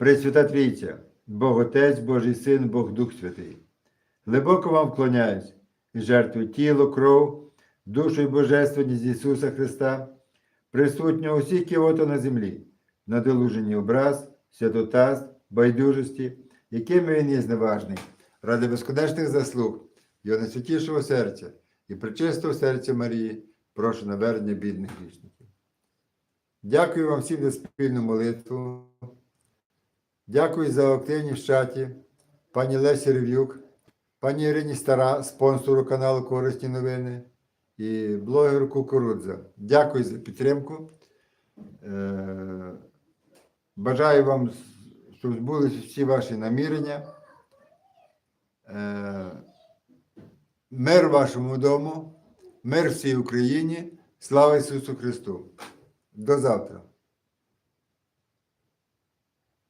Пресвята Трійця, Бог Отець, Божий Син, Бог Дух Святий. Глибоко вам вклоняюсь і жертвую тіло, кров, душу і божественність Ісуса Христа, присутнього усіх кіота на землі, надолужені образ, святотаз, байдужості, якими він є зневажний, ради безконечних заслуг, його найсвятішого серця і причистого серця Марії, прошу навернення бідних грішників. Дякую вам всім за спільну молитву. Дякую за активність в чаті, пані Лесі Рев'юк, пані Ірині Стара, спонсору каналу Корисні новини і блогеру Кукурудза. Дякую за підтримку. Е, Бажаю вам, щоб збулися всі ваші намірення. Е, Мир вашому дому, мир всій Україні. Слава Ісусу Христу! До завтра!